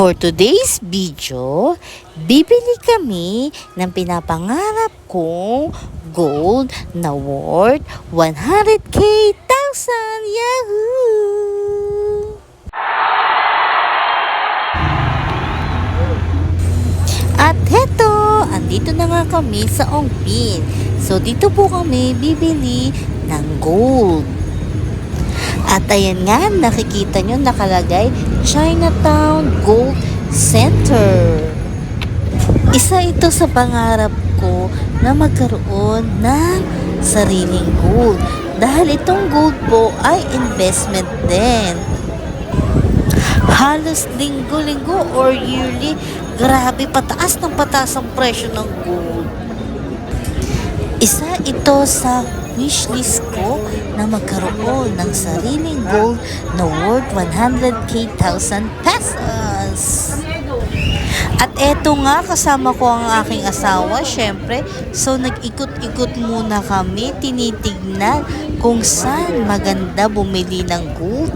For today's video, bibili kami ng pinapangarap kong gold na worth 100k thousand Yahoo! At heto, andito na nga kami sa Ongpin. So dito po kami bibili ng gold. At ayan nga, nakikita nyo nakalagay Chinatown Gold Center. Isa ito sa pangarap ko na magkaroon ng sariling gold. Dahil itong gold po ay investment din. Halos linggo-linggo or yearly, grabe pataas ng pataas ang presyo ng gold. Isa ito sa wishlist ko na magkaroon ng sariling gold na worth 100k thousand pesos. At eto nga, kasama ko ang aking asawa, syempre. So, nag-ikot-ikot muna kami, tinitignan kung saan maganda bumili ng gold.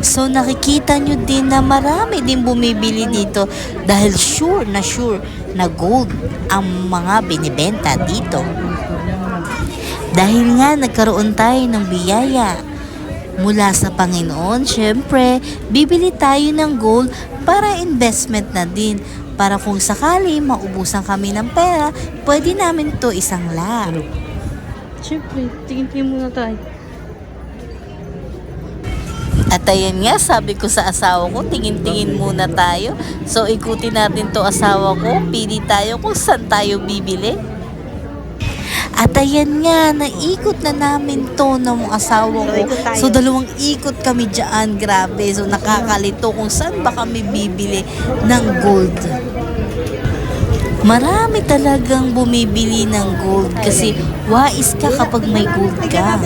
So, nakikita nyo din na marami din bumibili dito dahil sure na sure na gold ang mga binibenta dito. Dahil nga nagkaroon tayo ng biyaya mula sa Panginoon, syempre, bibili tayo ng gold para investment na din. Para kung sakali maubusan kami ng pera, pwede namin to isang la. Siyempre, tingin-tingin muna tayo. At ayan nga, sabi ko sa asawa ko, tingin-tingin muna tayo. So, ikutin natin to asawa ko, pili tayo kung saan tayo bibili. At ayan nga, naikot na namin to ng asawa ko. So, dalawang ikot kami dyan. Grabe. So, nakakalito kung saan ba kami bibili ng gold. Marami talagang bumibili ng gold kasi wais ka kapag may gold ka.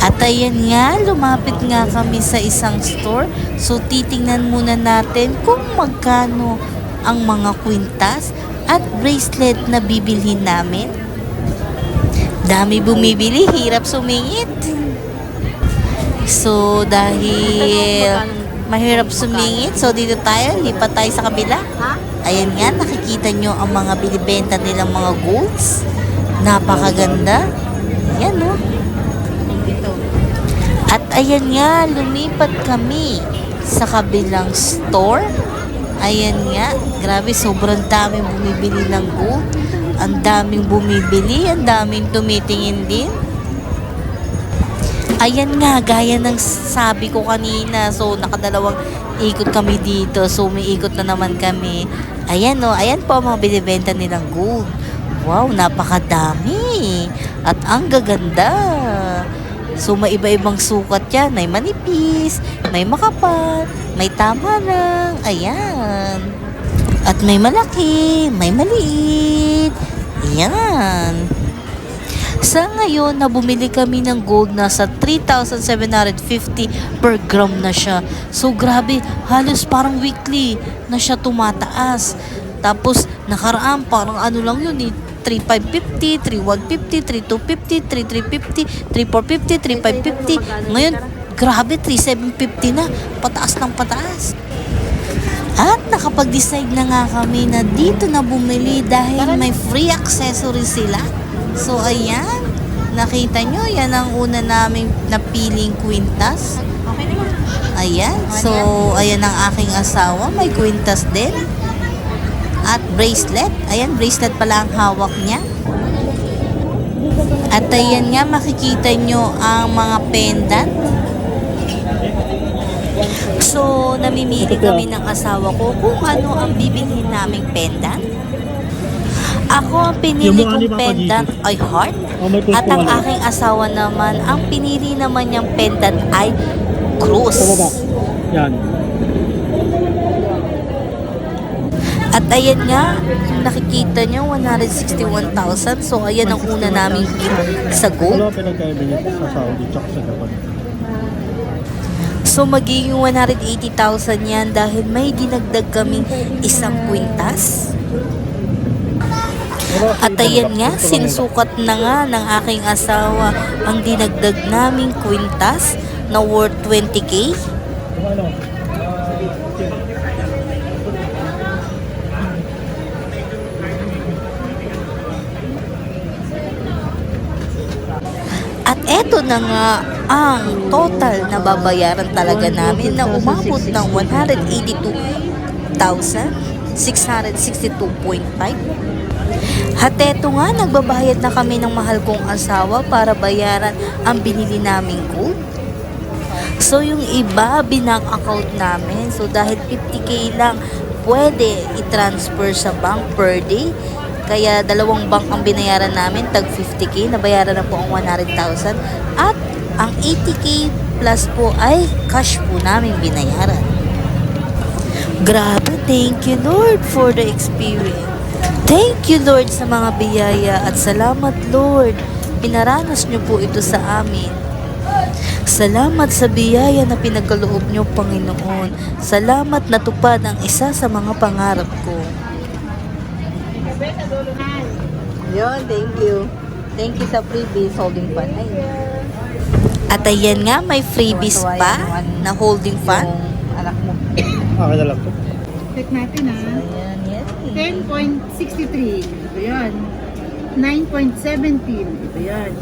At ayan nga, lumapit nga kami sa isang store. So, titingnan muna natin kung magkano ang mga kwintas at bracelet na bibilhin namin. Dami bumibili, hirap sumingit. So, dahil mahirap sumingit, so dito tayo, lipat tayo sa kabila. Ayan nga, nakikita nyo ang mga binibenta nilang mga goods. Napakaganda. Yan, no? Ito. At ayan nga, lumipat kami sa kabilang store. Ayan nga, grabe, sobrang daming bumibili ng gold. Ang daming bumibili, ang daming tumitingin din. Ayan nga, gaya ng sabi ko kanina. So, nakadalawang ikot kami dito. So, may ikot na naman kami. Ayan no, ayan po mga binibenta nilang gold. Wow, napakadami. At ang gaganda. So, may iba-ibang sukat yan. May manipis, may makapal, may tama lang. Ayan. At may malaki, may maliit. Ayan. Sa ngayon, na bumili kami ng gold nasa 3,750 per gram na siya. So, grabe, halos parang weekly na siya tumataas. Tapos, nakaraan, parang ano lang yun eh, 3,550, 3,150, 3,250, 3,350, 3,450, 3,550. Ngayon, grabe, 3,750 na. Pataas ng pataas. At nakapag-decide na nga kami na dito na bumili dahil may free accessories sila. So, ayan. Nakita nyo, yan ang una naming napiling kwintas. Ayan. So, ayan ang aking asawa. May kwintas din. At bracelet. Ayan, bracelet pala ang hawak niya. At ayan nga, makikita nyo ang mga pendant. So, namimili kami ng asawa ko kung ano ang bibilhin naming pendant. Ako ang pinili kong pendant ay heart. Oh, At ang aking asawa naman, ang pinili naman niyang pendant ay cross. Yan. At ayan nga, nakikita niyo, 161,000. So, ayan ang una naming gift sa gold. So, magiging 180,000 yan dahil may dinagdag kaming isang kwintas. At ayan nga, sinusukat na nga ng aking asawa ang dinagdag naming kwintas na worth 20k. Eto na nga ang total na babayaran talaga namin na umabot ng 182,662.5. At eto nga, nagbabayad na kami ng mahal kong asawa para bayaran ang binili naming gold. So yung iba, binang account namin. So dahil 50k lang, pwede i-transfer sa bank per day. Kaya dalawang bank ang binayaran namin, tag 50k, nabayaran na po ang 100,000. At ang 80k plus po ay cash po namin binayaran. Grabe, thank you Lord for the experience. Thank you Lord sa mga biyaya at salamat Lord. Pinaranas niyo po ito sa amin. Salamat sa biyaya na pinagkaloob niyo, Panginoon. Salamat na tupad ang isa sa mga pangarap ko. Yun, thank you. Thank you sa freebies holding fund. Ay, At ayan nga, may freebies pa na holding fund. yung anak mo. Akin na lang to. Check natin ah. Ayan, yes. 10.63. Ito yun. 9.17. Ito yun.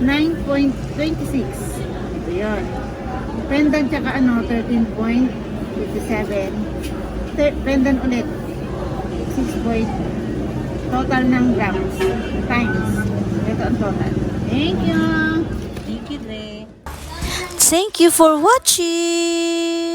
9.26. Ito yun. Pendant tsaka ano, 13.57. Te- Pendant ulit. 6 point. Total ng grams. Times. Ito ang total. Thank you. Thank you, Dre. Thank you for watching!